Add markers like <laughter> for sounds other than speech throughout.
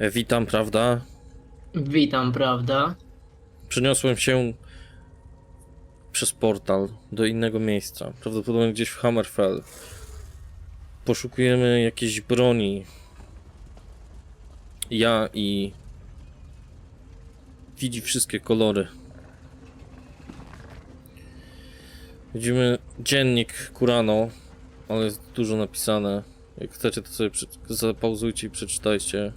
Witam, prawda? Witam, prawda? Przeniosłem się przez portal do innego miejsca, prawdopodobnie gdzieś w Hammerfell. Poszukujemy jakiejś broni. Ja i widzi wszystkie kolory. Widzimy dziennik Kurano, ale jest dużo napisane. Jak chcecie, to sobie zapauzujcie i przeczytajcie.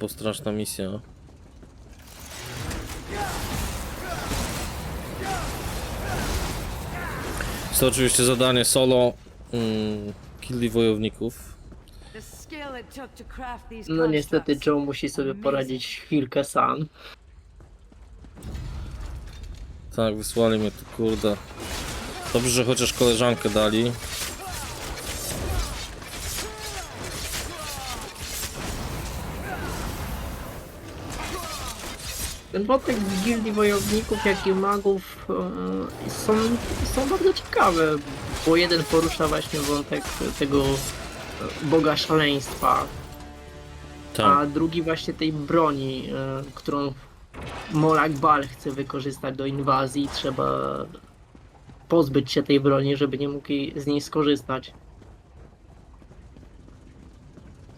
Bo straszna misja. Jest to oczywiście zadanie solo. Mm, killi wojowników. No niestety. Joe musi sobie poradzić chwilkę sam. Tak, wysłali mnie tu, kurde. Dobrze, że chociaż koleżankę dali. Ten wątek z gildii wojowników, jak i magów e, są, są bardzo ciekawe, bo jeden porusza właśnie wątek tego e, boga szaleństwa, a Tak. drugi właśnie tej broni, e, którą Molak Bal chce wykorzystać do inwazji. Trzeba pozbyć się tej broni, żeby nie mógł z niej skorzystać.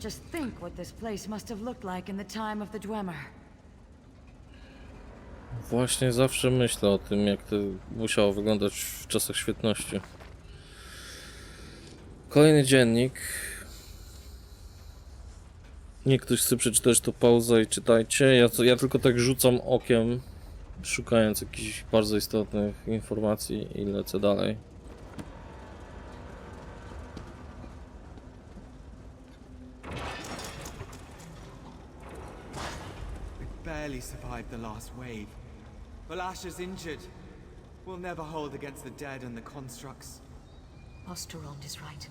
Just think what this place must have looked like in the time of the Dwemer. Właśnie zawsze myślę o tym, jak to musiało wyglądać w czasach świetności. Kolejny dziennik. Nie ktoś chce przeczytać, to pauza i czytajcie. Ja, ja tylko tak rzucam okiem, szukając jakichś bardzo istotnych informacji i lecę dalej. Barely survived the last wave. Valash is injured. We'll never hold against the dead and the constructs. Osterond is right.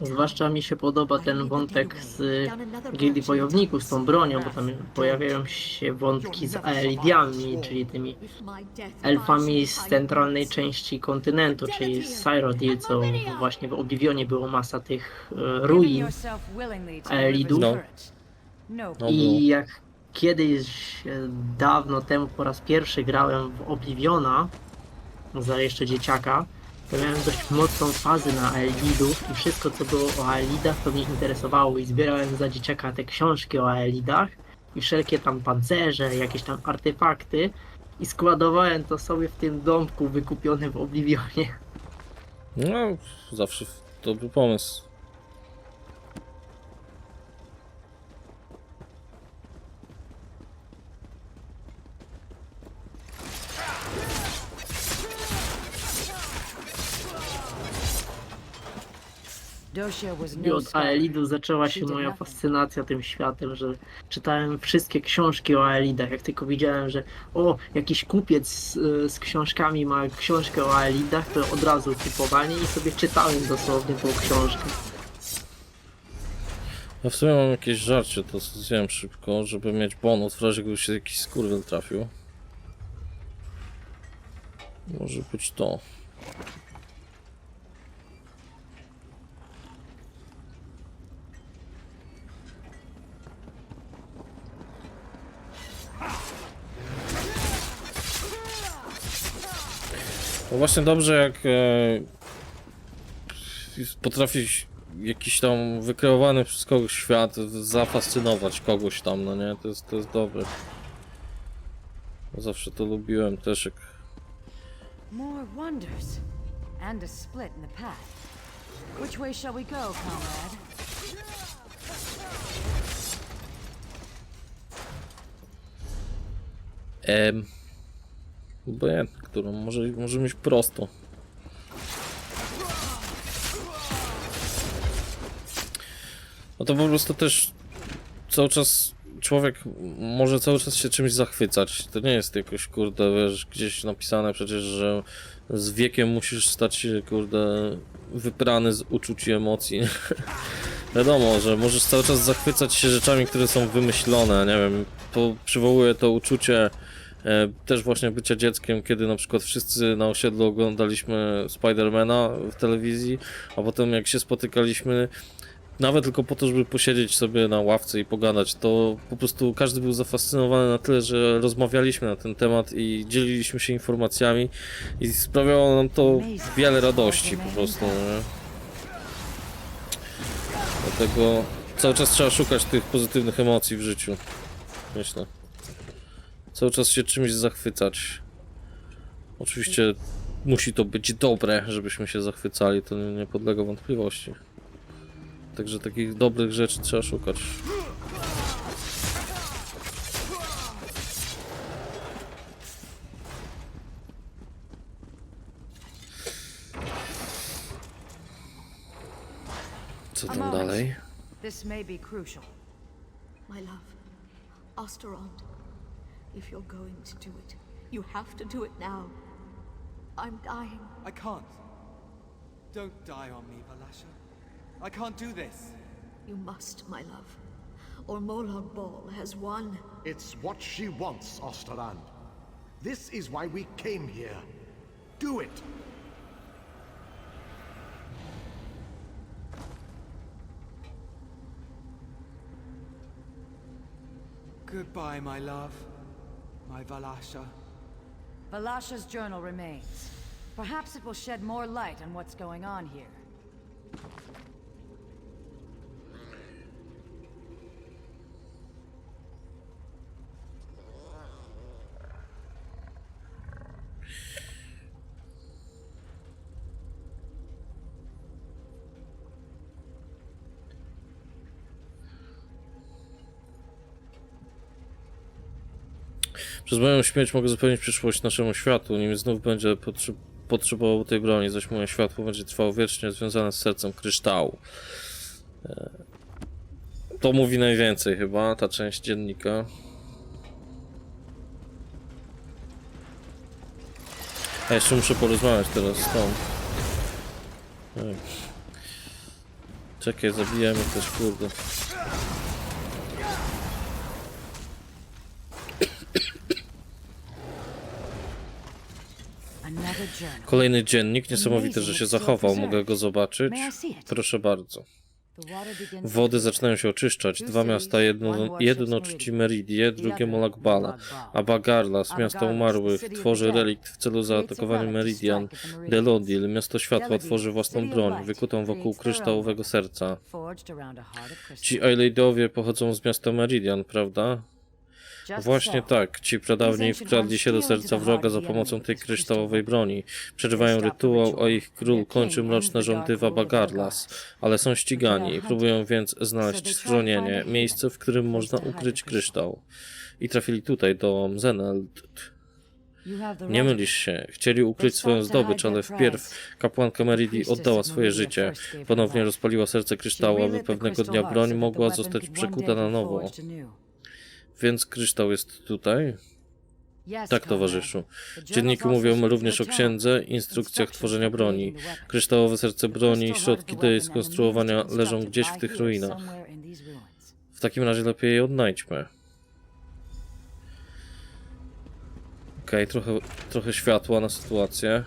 Zwłaszcza mi się podoba ten wątek z gildii wojowników, z tą bronią, bo tam pojawiają się wątki z Aelidiami, czyli tymi elfami z centralnej części kontynentu, czyli z Cyrodiil, co właśnie w Oblivionie było masa tych e, ruin. No. spirit. No. No. I jak kiedyś e, dawno temu po raz pierwszy grałem w Obliviona, za jeszcze dzieciaka, to miałem dość mocną fazę na Aelidów i wszystko co było o Aelidach to mnie interesowało i zbierałem za dzieciaka te książki o Aelidach i wszelkie tam pancerze, jakieś tam artefakty i składowałem to sobie w tym domku wykupionym w Oblivionie. No, zawsze dobry pomysł. I od. Aelidu zaczęła się moja fascynacja tym światem, że czytałem wszystkie książki o Aelidach. Jak tylko widziałem, że o, jakiś kupiec z, z książkami ma książkę o Aelidach, to od razu kupowanie i sobie czytałem dosłownie tą książkę. Ja w sumie mam jakieś żarcie, to zjem szybko, żeby mieć bonus, w razie gdyby się jakiś skurwiel trafił. Może być to. No właśnie dobrze jak e, potrafić jakiś tam wykreowany przez kogoś świat zafascynować kogoś tam, no nie? To jest, to jest dobre. Zawsze to lubiłem też jak More wonders. And a split in the path. Which way shall we go, comrade? em, obojętnie, którą może, może mieć prosto. No to po prostu też cały czas człowiek może cały czas się czymś zachwycać. To nie jest jakoś, kurde, wiesz, gdzieś napisane przecież, że z wiekiem musisz stać się, kurde, wyprany z uczuć i emocji. <laughs> Wiadomo, że możesz cały czas zachwycać się rzeczami, które są wymyślone, nie wiem, po, to uczucie też właśnie bycia dzieckiem, kiedy na przykład wszyscy na osiedlu oglądaliśmy Spidermana w telewizji, a potem jak się spotykaliśmy, nawet tylko po to, żeby posiedzieć sobie na ławce i pogadać, to po prostu każdy był zafascynowany na tyle, że rozmawialiśmy na ten temat i dzieliliśmy się informacjami i sprawiało nam to wiele radości po prostu. Nie? Dlatego cały czas trzeba szukać tych pozytywnych emocji w życiu. Myślę. Cały czas się czymś zachwycać. Oczywiście musi to być dobre, żebyśmy się zachwycali, to nie, nie podlega wątpliwości. Także takich dobrych rzeczy trzeba szukać. Co tam dalej? This may be crucial. My love, Osterond, if you're going to do it, you have to do it now. I'm dying. I can't. Don't die on me, Valasha. I can't do this. You must, my love. Or Molag Ball has won. It's what she wants, Osterland. This is why we came here. Do it! Goodbye, my love. My Valasha. Valasha's journal remains. Perhaps it will shed more light on what's going on here. Przez moją śmierć mogę zapewnić przyszłość naszemu światu, nim znów będzie potrze potrzebował tej broni, zaś moje światło będzie trwało wiecznie, związane z sercem kryształu. E, To mówi najwięcej chyba, ta część dziennika. A jeszcze muszę porozmawiać teraz z tą. Czekaj, zabijemy też, kurde. Kolejny dziennik, niesamowite, że się zachował, mogę go zobaczyć. Proszę bardzo. Wody zaczynają się oczyszczać. Dwa miasta, jedno, jedno czci Meridie, drugie Molakbala, a Bagarlas, miasto umarłych, tworzy relikt w celu zaatakowania Meridian. Delodil, miasto światła, tworzy własną broń, wykutą wokół kryształowego serca. Ci Aileidowie pochodzą z miasta Meridian, prawda? Właśnie tak, ci pradawni wkradli się do serca wroga za pomocą tej kryształowej broni. Przerywają rytuał, a ich król kończy mroczne rządywa Bagarlas, ale są ścigani i próbują więc znaleźć schronienie, miejsce, w którym można ukryć kryształ. I trafili tutaj, do Zeneld. You have the Nie mylisz się, chcieli ukryć swoją zdobycz, ale wpierw kapłanka Meridi oddała swoje życie. Ponownie rozpaliła serce kryształu, aby pewnego dnia broń mogła zostać przekuta na nowo. Więc kryształ jest tutaj? Tak, towarzyszu. W dzienniku mówią również o księdze, instrukcjach tworzenia broni. Kryształowe serce broni i środki do jej skonstruowania leżą gdzieś w tych ruinach. W takim razie lepiej je odnajdźmy. Okej, trochę, trochę światła na sytuację.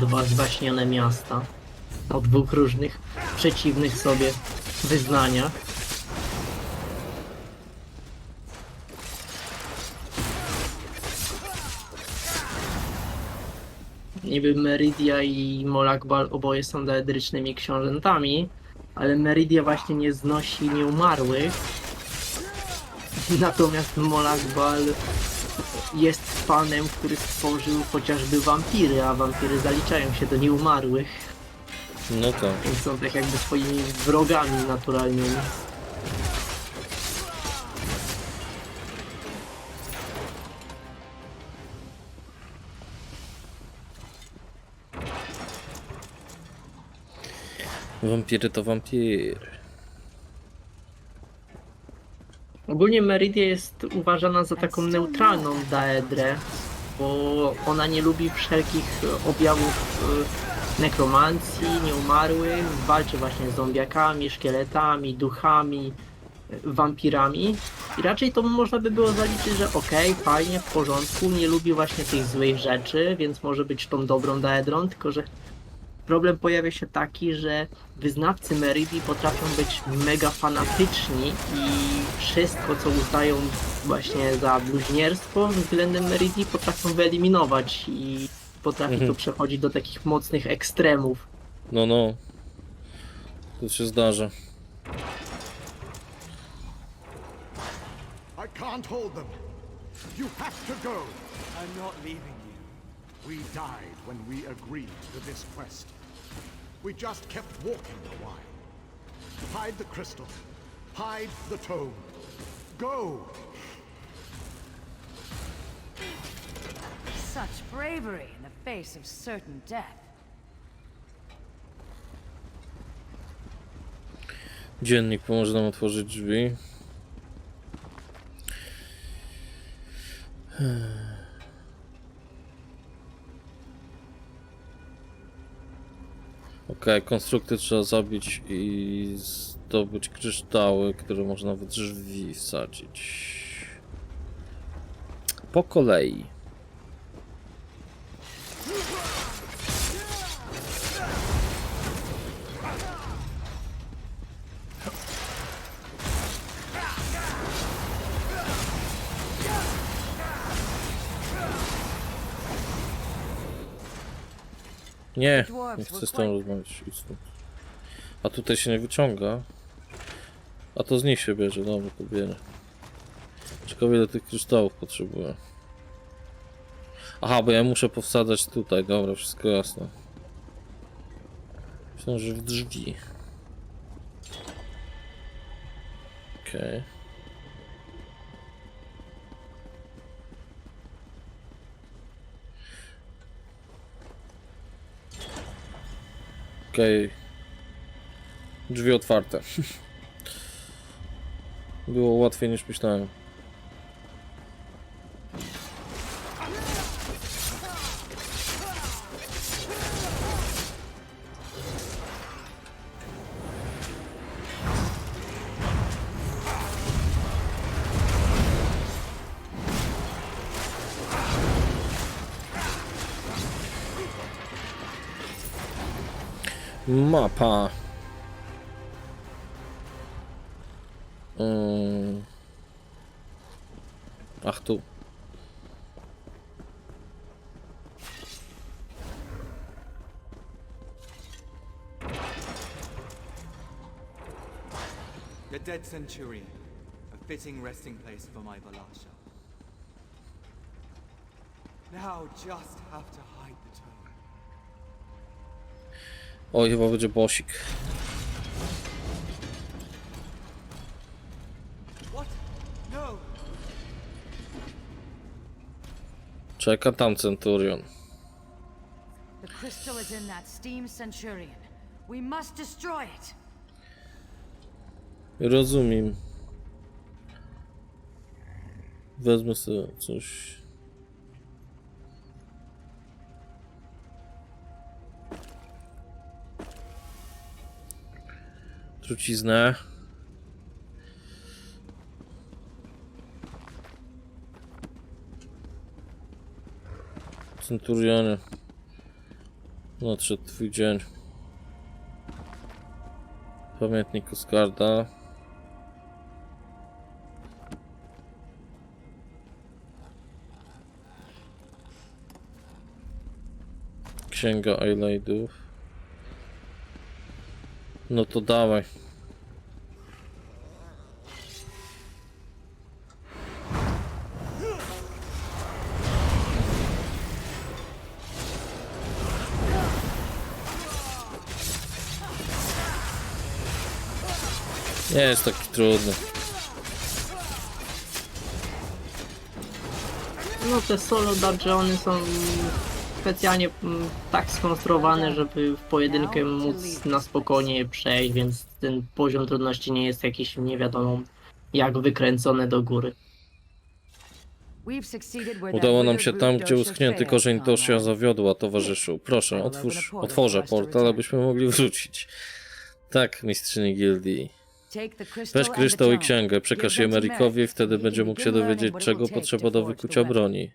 Dwa zwaśnione miasta o dwóch różnych, przeciwnych sobie wyznaniach. Niby Meridia i Molakbal oboje są daedrycznymi książętami, ale Meridia właśnie nie znosi nieumarłych. Natomiast Molakbal jest fanem, który stworzył chociażby wampiry, a wampiry zaliczają się do nieumarłych, No tak. więc są tak jakby swoimi wrogami naturalnymi. Wampiry to wampiry. Ogólnie Meridia jest uważana za taką neutralną daedrę, bo ona nie lubi wszelkich objawów nekromancji, nieumarłych, walczy właśnie z zombiakami, szkieletami, duchami, y, wampirami. I raczej to można by było zaliczyć, że okej, fajnie, w porządku, nie lubi właśnie tych złych rzeczy, więc może być tą dobrą Daedron, tylko że problem pojawia się taki, że wyznawcy Meridi potrafią być mega fanatyczni i wszystko, co uznają właśnie za bluźnierstwo względem Meridi, potrafią wyeliminować i potrafi Mhm. to przechodzić do takich mocnych ekstremów. No, no. To się zdarza. I can't hold them. You have to go. I'm not leaving you. We died when we agreed to this quest. We just kept walking a while. Hide the crystal. Hide the tome. Go! Such bravery in the face of certain death. Dziennik pomoże nam otworzyć drzwi. Hmm. Okej, konstrukty trzeba zabić i zdobyć kryształy, które można w drzwi wsadzić. Po kolei. Nie, nie chcę z tą rozmawiać. A tutaj się nie wyciąga. A to z nich się bierze, dobra, to bierę. Ciekawe ile tych kryształów potrzebuję. Aha, bo ja muszę powsadzać tutaj, dobra, wszystko jasne. Myślę, że w drzwi. Okej. Okej. Drzwi otwarte. <laughs> Było łatwiej niż myślałem. Mapa. Mm. Ach tu. The dead Centurion. A fitting resting place for my Valasha. Now just have to hide the. Oj, chyba będzie bosik. No! Czeka tam Centurion. The crystal is in that steam centurion. We must destroy it. Rozumiem. Wezmę sobie coś. Truciznę. Centurionie. Nadszedł twój dzień. Pamiętnik Oskarda. Księga Eyelaidów. No to dawaj. Nie jest taki trudny. No te solo dungeony są specjalnie mm, tak skonstruowane, żeby w pojedynkę móc na spokojnie przejść, więc ten poziom trudności nie jest jakiś nie wiadomo jak wykręcony do góry. Udało nam się tam, gdzie uschnięty korzeń Tosia comrade. zawiodła, towarzyszu. Proszę, otwórz, otworzę portal, abyśmy mogli wrócić. Tak, mistrzyni gildii. Weź kryształ i księgę, przekaż je Merikowi, wtedy będzie mógł się dowiedzieć, czego potrzeba do wykucia broni.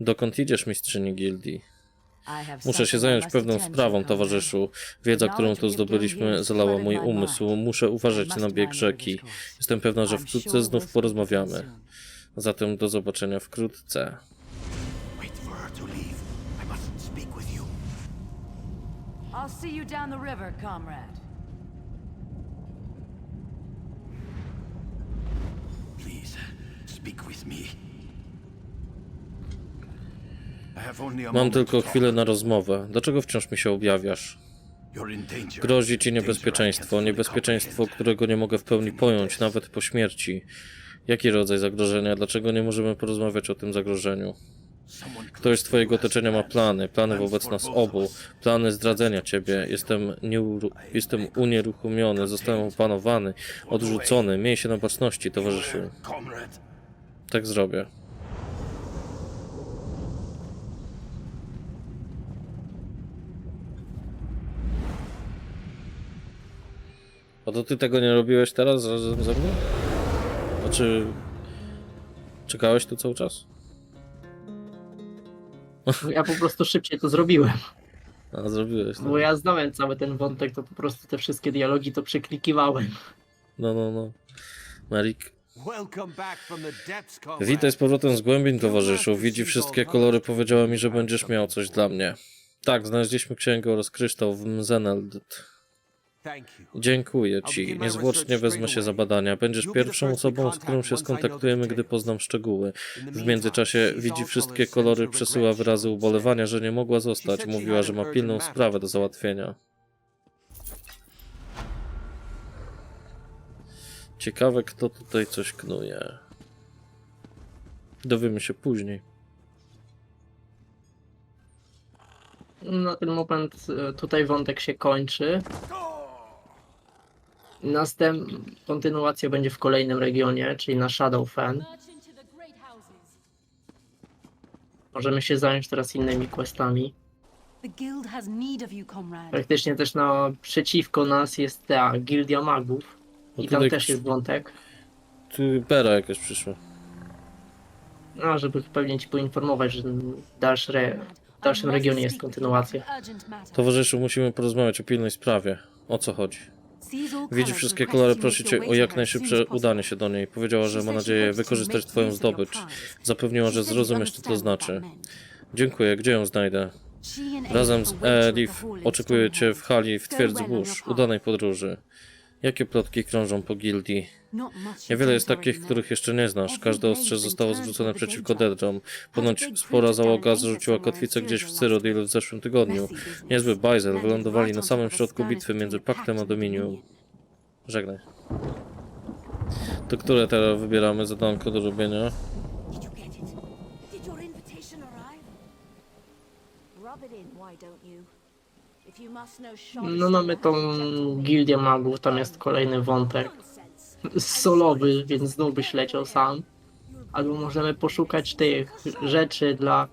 Dokąd idziesz, mistrzyni gildii? Muszę się zająć pewną sprawą, towarzyszu. Wiedza, którą tu zdobyliśmy, zalała mój umysł. Muszę uważać na bieg rzeki. Jestem pewna, że wkrótce znów porozmawiamy. Zatem do zobaczenia wkrótce. I'll see you down the river, comrade. Please, speak with me. I have only a Mam tylko chwilę na rozmowę. Dlaczego wciąż mi się objawiasz? Grozi ci niebezpieczeństwo, niebezpieczeństwo, którego nie mogę w pełni pojąć, nawet po śmierci. Jaki rodzaj zagrożenia? Dlaczego nie możemy porozmawiać o tym zagrożeniu? Ktoś z twojego otoczenia ma plany, plany wobec nas obu, plany zdradzenia ciebie. Jestem. Jestem unieruchomiony, zostałem opanowany, odrzucony. Miej się na baczności, towarzyszu. Tak zrobię. A to ty tego nie robiłeś teraz razem ze mną? Znaczy... Czekałeś tu cały czas? Ja po prostu szybciej to zrobiłem. A, zrobiłeś. Bo No, ja znałem cały ten wątek, to po prostu te wszystkie dialogi to przeklikiwałem. no, no. no. Marik. Welcome back from the depths, comrade. Witaj z powrotem z głębin, towarzyszu. Widzi wszystkie kolory, powiedziała mi, że będziesz miał coś dla mnie. Tak, znaleźliśmy księgę oraz kryształ w Mzeneld. Dziękuję ci. Niezwłocznie wezmę się za badania. Będziesz pierwszą osobą, z którą się skontaktujemy, gdy poznam szczegóły. W międzyczasie widzi wszystkie kolory, przesyła wyrazy ubolewania, że nie mogła zostać. Mówiła, że ma pilną sprawę do załatwienia. Ciekawe, kto tutaj coś knuje. Dowiemy się później. Na ten moment e, tutaj wątek się kończy. Następ... Kontynuacja będzie w kolejnym regionie, czyli na Shadowfen. Możemy się zająć teraz innymi questami. Praktycznie też naprzeciwko nas jest ta Gildia Magów. No I tam tutaj też jest wątek. Tu Bera jakaś przyszła. A, żeby pewnie ci poinformować, że dalszy re... w dalszym regionie jest kontynuacja. Towarzyszu, musimy porozmawiać o pilnej sprawie. O co chodzi? Widzi wszystkie kolory, prosi cię o jak najszybsze udanie się do niej. Powiedziała, że ma nadzieję wykorzystać twoją zdobycz. Zapewniła, że zrozumiesz, co to znaczy. Dziękuję, gdzie ją znajdę? Razem z Elif oczekuję cię w hali w twierdzy burz, udanej podróży. Jakie plotki krążą po gildii? Niewiele jest takich, których jeszcze nie znasz. Każde ostrze zostało zwrócone przeciwko Dedrom. Ponoć spora załoga zrzuciła kotwicę gdzieś w Cyrodiil w zeszłym tygodniu. Niezły bajzel, wylądowali na samym środku bitwy między Paktem a Dominium. Żegnaj. To które teraz wybieramy zadanko do robienia? No mamy tą Gildię Magów, tam jest kolejny wątek. Solowy, więc znów byś leciał sam. Albo możemy poszukać tych rzeczy dla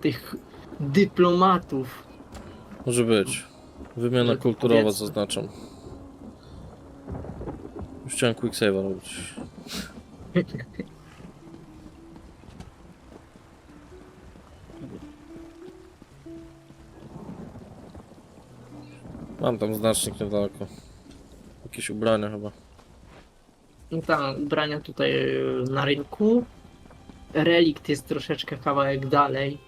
tych dyplomatów. Może być. Wymiana kulturowa zaznaczam. Już chciałem quicksave'a robić. <laughs> Mam tam znacznik niedaleko. Jakieś ubrania chyba. No tam, ubrania tutaj e, na rynku. Relikt jest troszeczkę kawałek dalej,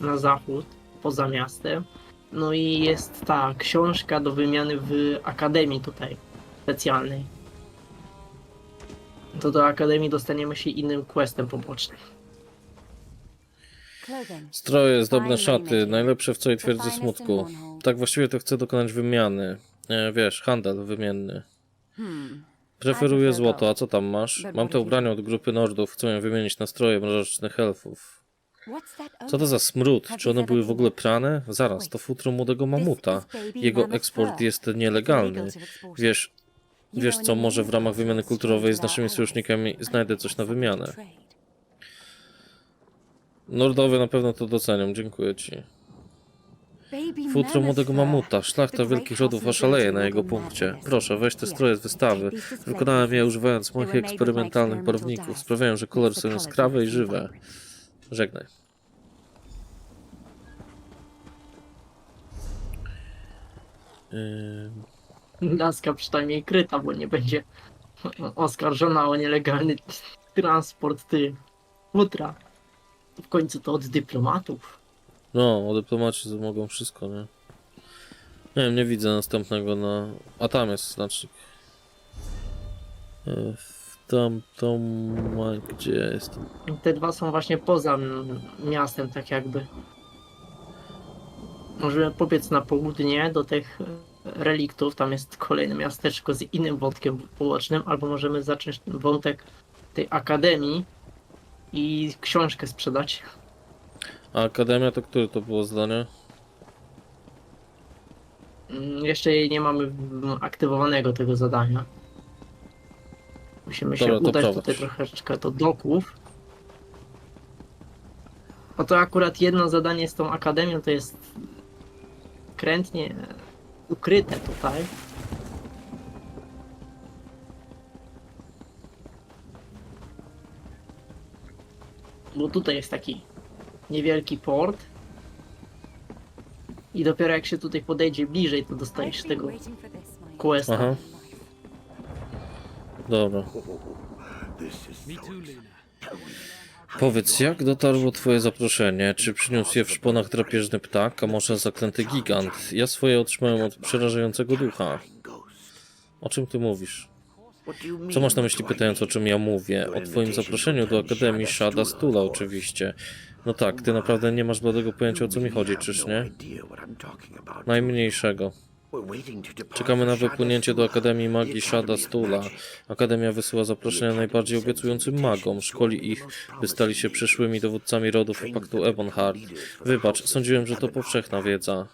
na zachód, poza miastem. No i jest ta książka do wymiany w akademii tutaj, specjalnej. To do akademii dostaniemy się innym questem pobocznym. Stroje, zdobne szaty, najlepsze w całej twierdzy smutku. Tak właściwie to chcę dokonać wymiany. E, wiesz, handel wymienny. Preferuję złoto, a co tam masz? Mam te ubrania od grupy Nordów, chcę je wymienić na stroje mrocznych elfów. Co to za smród? Czy one były w ogóle prane? Zaraz, to futro młodego mamuta. Jego eksport jest nielegalny. Wiesz, wiesz co, może w ramach wymiany kulturowej z naszymi sojusznikami znajdę coś na wymianę. Nordowie na pewno to docenią, dziękuję ci. Futro młodego mamuta, szlachta wielkich rodów oszaleje na jego punkcie. Proszę, weź te stroje z wystawy. Wykonałem je używając moich eksperymentalnych barwników. Sprawiają, że kolory są jaskrawe i żywe. Żegnaj. Yy, Laska przynajmniej kryta, bo nie będzie oskarżona o nielegalny transport ty futra. W końcu to od dyplomatów. No, o dyplomaci to mogą wszystko, nie? Nie wiem, nie widzę następnego na... A tam jest znacznik. E, w Tam, tam, a gdzie jest? Te dwa są właśnie poza m- miastem, tak jakby. Możemy pobiec na południe do tych e, reliktów, tam jest kolejne miasteczko z innym wątkiem pobocznym, albo możemy zacząć wątek tej akademii i książkę sprzedać. A Akademia to które to było zdanie? Mm, Jeszcze jej nie mamy mm, aktywowanego tego zadania. Musimy się Dobra, to udać prowadź. tutaj troszeczkę do doków. O to akurat jedno zadanie z tą akademią to jest krętnie ukryte tutaj. Bo tutaj jest taki niewielki port. I dopiero jak się tutaj podejdzie bliżej, to dostajesz tego questa. Aha. Dobra. Powiedz, jak dotarło twoje zaproszenie? Czy przyniósł je w szponach drapieżny ptak, a może zaklęty gigant? Ja swoje otrzymałem od przerażającego ducha. O czym ty mówisz? Co masz na myśli pytając o czym ja mówię? O twoim zaproszeniu do Akademii Shada Stula oczywiście. No tak, ty naprawdę nie masz bladego pojęcia o co mi chodzi, czyż nie? Najmniejszego. Czekamy na wypłynięcie do Akademii Magii Shada Stula. Akademia wysyła zaproszenia najbardziej obiecującym magom, szkoli ich, by stali się przyszłymi dowódcami rodów Paktu Ebonhard. Wybacz, sądziłem, że to powszechna wiedza.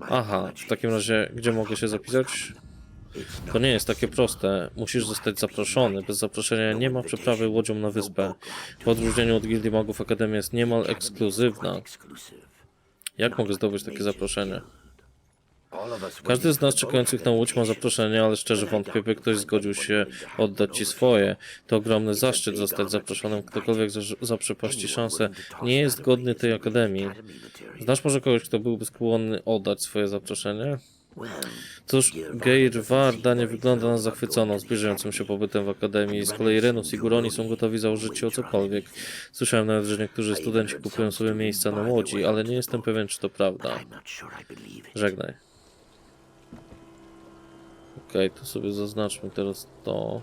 Aha, w takim razie, gdzie mogę się zapisać? To nie jest takie proste. Musisz zostać zaproszony. Bez zaproszenia nie ma przeprawy łodzią na wyspę. W odróżnieniu od Gildii Magów Akademia jest niemal ekskluzywna. Jak mogę zdobyć takie zaproszenie? Każdy z nas czekających na łódź ma zaproszenie, ale szczerze wątpię, by ktoś zgodził się oddać ci swoje. To ogromny zaszczyt zostać zaproszonym. Ktokolwiek za- zaprzepaści szansę, nie jest godny tej akademii. Znasz może kogoś, kto byłby skłonny oddać swoje zaproszenie? Cóż, Geir Warda nie wygląda na zachwyconą zbliżającym się pobytem w akademii. Z kolei Renus i Guroni są gotowi założyć się o cokolwiek. Słyszałem nawet, że niektórzy studenci kupują sobie miejsca na łodzi, ale nie jestem pewien, czy to prawda. Żegnaj. Okej, to sobie zaznaczmy teraz to.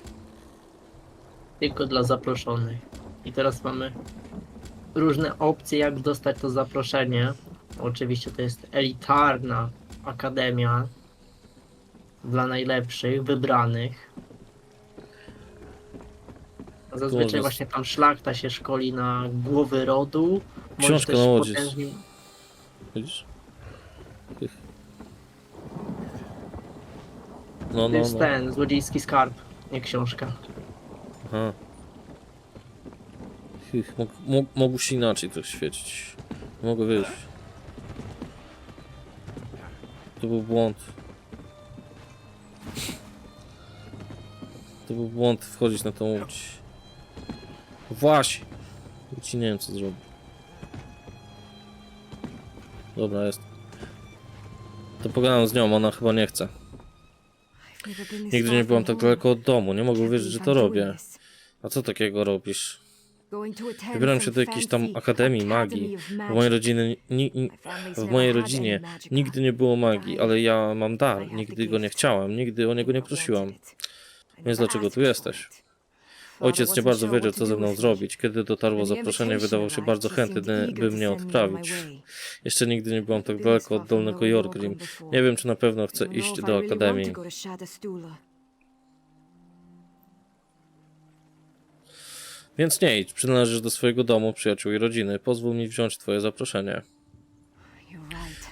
Tylko dla zaproszonych. I teraz mamy różne opcje, jak dostać to zaproszenie. Oczywiście to jest elitarna akademia dla najlepszych, wybranych. Zazwyczaj Może- właśnie tam szlachta się szkoli na głowy rodu. bądź Książka też na łodzi. potężni- Widzisz? Tych. No, To no, jest no. ten złodziejski skarb, nie książka. Aha. Mógł, mógł, mógł się inaczej to świecić. Mogę wyjść. To był błąd. To był błąd wchodzić na tą łódź. Właśnie! Ci nie wiem co zrobił. Dobra, jest. To pogadam z nią, ona chyba nie chce. Nigdy nie byłam tak daleko od domu, nie mogę uwierzyć, że to robię. A co takiego robisz? Wybieram się do jakiejś tam Akademii Magii. W mojej, rodziny, ni, ni, w mojej rodzinie nigdy nie było magii, ale ja mam dar. Nigdy go nie chciałam, nigdy o niego nie prosiłam. Więc dlaczego tu jesteś? Ojciec nie bardzo wiedział, co ze mną zrobić. Kiedy dotarło zaproszenie, wydawał się bardzo chętny, by mnie odprawić. Jeszcze nigdy nie byłam tak daleko od Dolnego Jorgrim. Nie wiem, czy na pewno chcę iść do Akademii. Więc nie idź, przynależysz do swojego domu, przyjaciół i rodziny. Pozwól mi wziąć twoje zaproszenie.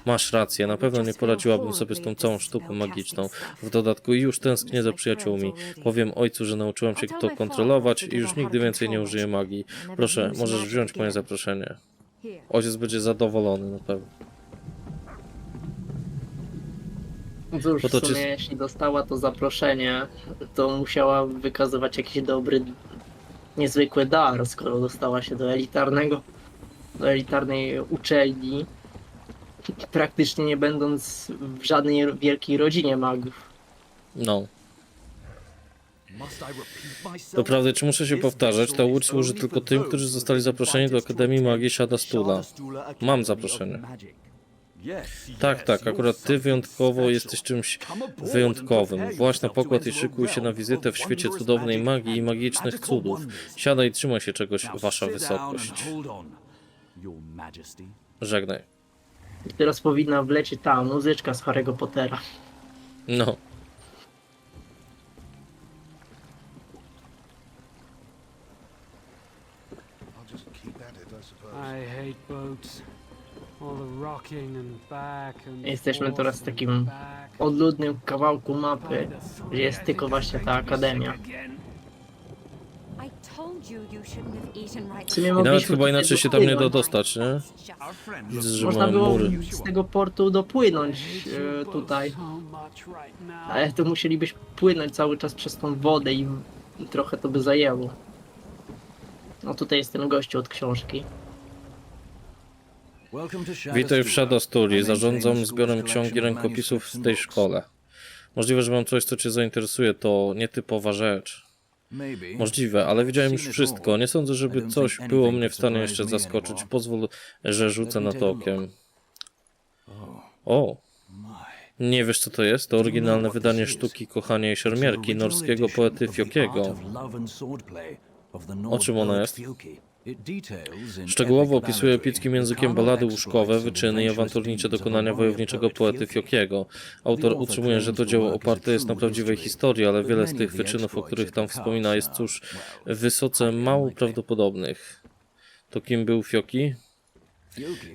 Masz rację, na pewno nie poradziłabym sobie z tą całą sztuką magiczną. W dodatku już tęsknię za przyjaciółmi. Powiem ojcu, że nauczyłem się to kontrolować i już nigdy więcej nie użyję magii. Proszę, możesz wziąć moje zaproszenie. Ojciec będzie zadowolony na pewno. Cóż, Bo to w sumie czy- jeśli dostała to zaproszenie, to musiała wykazywać jakiś dobry, niezwykły dar, skoro dostała się do elitarnego, do elitarnej uczelni, praktycznie nie będąc w żadnej wielkiej rodzinie magów. No. Doprawdy, czy muszę się powtarzać, ta łódź służy tylko tym, którzy zostali zaproszeni do Akademii Magii Shada Stula. Mam zaproszenie. Tak, tak, akurat ty wyjątkowo jesteś czymś wyjątkowym. Właź na pokład i szykuj się na wizytę w świecie cudownej magii i magicznych cudów. Siadaj i trzymaj się czegoś, wasza wysokość. Żegnaj. I teraz powinna wlecieć ta muzyczka z Harry'ego Pottera. No. I hate boats. Jesteśmy teraz w takim odludnym kawałku mapy, gdzie jest tylko właśnie ta akademia. I W sumie nawet mogliśmy chyba tutaj inaczej się tam nie da dopłynąć. dostać, nie? Widzę, że Można mają było mury. z tego portu dopłynąć e, tutaj, ale to musielibyśmy płynąć cały czas przez tą wodę i trochę to by zajęło. No tutaj jest ten gościu od książki. Witaj w Shadow Story. Zarządzam zbiorem ksiąg i rękopisów w tej szkole. Możliwe, że mam coś, co cię zainteresuje. To nietypowa rzecz. Możliwe, ale widziałem już wszystko. Nie sądzę, żeby coś było mnie w stanie jeszcze zaskoczyć. Pozwól, że rzucę na to okiem. O! Nie wiesz, co to jest? To oryginalne wydanie sztuki Kochania i Szermierki norskiego poety Fiokiego. O czym ona jest? Szczegółowo opisuje epickim językiem balady łóżkowe, wyczyny i awanturnicze dokonania wojowniczego poety Fiokiego. Autor utrzymuje, że to dzieło oparte jest na prawdziwej historii, ale wiele z tych wyczynów, o których tam wspomina, jest cóż wysoce mało prawdopodobnych. To kim był Fioki?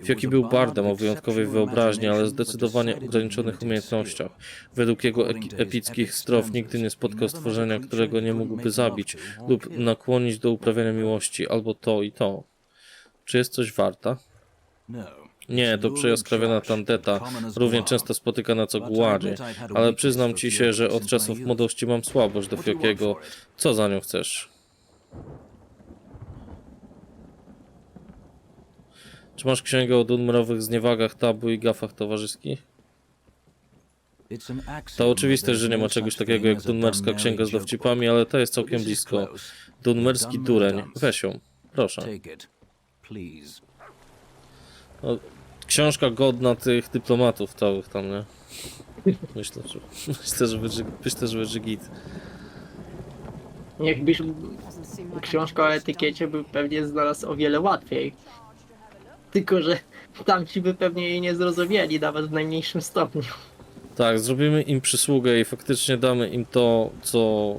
Fioki był bardem o wyjątkowej wyobraźni, ale zdecydowanie ograniczonych umiejętnościach. Według jego epickich strof nigdy nie spotkał stworzenia, którego nie mógłby zabić lub nakłonić do uprawiania miłości, albo to i to. Czy jest coś warta? Nie, to przejaskrawiona tandeta, równie często spotykana co guładzie, ale przyznam ci się, że od czasów młodości mam słabość do Fiokiego. Co za nią chcesz? Czy masz księgę o dunmerowych zniewagach, tabu i gafach towarzyskich? To oczywiste, że nie ma czegoś takiego jak dunmerska księga z dowcipami, ale to jest całkiem blisko. Dunmerski dureń. Weź ją, proszę. No, książka godna tych dyplomatów całych tam, nie? Myślę, że, <laughs> myślę, że, będzie, myślę, że będzie git. Jakbyś książka o etykiecie by pewnie znalazł o wiele łatwiej. Tylko, że tamci by pewnie jej nie zrozumieli, nawet w najmniejszym stopniu. Tak, zrobimy im przysługę i faktycznie damy im to, co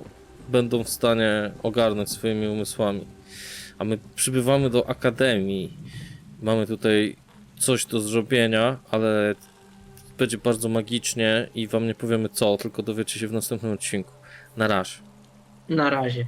będą w stanie ogarnąć swoimi umysłami. A my przybywamy do akademii. Mamy tutaj coś do zrobienia, ale będzie bardzo magicznie i wam nie powiemy co, tylko dowiecie się w następnym odcinku. Na razie. Na razie.